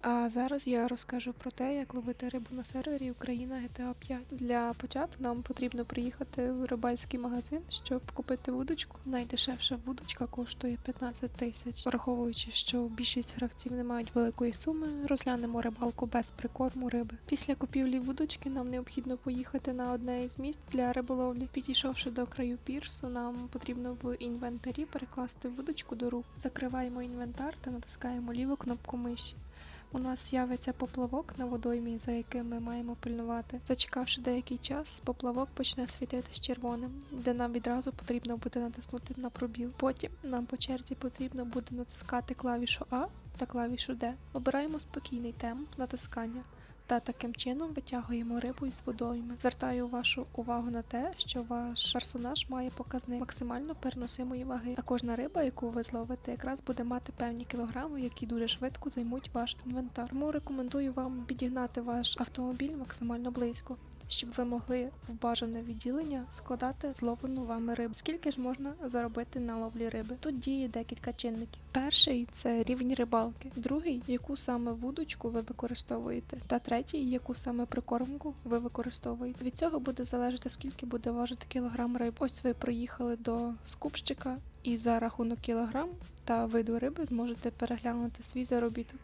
А зараз я розкажу про те, як ловити рибу на сервері Україна GTA 5. Для початку нам потрібно приїхати в рибальський магазин, щоб купити вудочку. Найдешевша вудочка коштує 15 тисяч. Враховуючи, що більшість гравців не мають великої суми, розглянемо рибалку без прикорму риби. Після купівлі вудочки нам необхідно поїхати на одне із місць для риболовлі. Підійшовши до краю пірсу, нам потрібно в інвентарі перекласти вудочку до рук. Закриваємо інвентар та натискаємо ліву кнопку миші. У нас з'явиться поплавок на водоймі, за яким ми маємо пильнувати. Зачекавши деякий час, поплавок почне світитись червоним, де нам відразу потрібно буде натиснути на пробіл. Потім нам по черзі потрібно буде натискати клавішу А та клавішу Д. Обираємо спокійний темп натискання. Та таким чином витягуємо рибу із водойми. Звертаю вашу увагу на те, що ваш персонаж має показник максимально переносимої ваги. А кожна риба, яку ви зловите, якраз буде мати певні кілограми, які дуже швидко займуть ваш інвентар. Тому рекомендую вам підігнати ваш автомобіль максимально близько. Щоб ви могли в бажане відділення складати зловлену вами рибу. Скільки ж можна заробити на ловлі риби? Тут діє декілька чинників. Перший це рівень рибалки, другий яку саме вудочку ви використовуєте, та третій, яку саме прикормку ви використовуєте. Від цього буде залежати, скільки буде важити кілограм риби. Ось ви проїхали до скупщика, і за рахунок кілограм та виду риби зможете переглянути свій заробіток.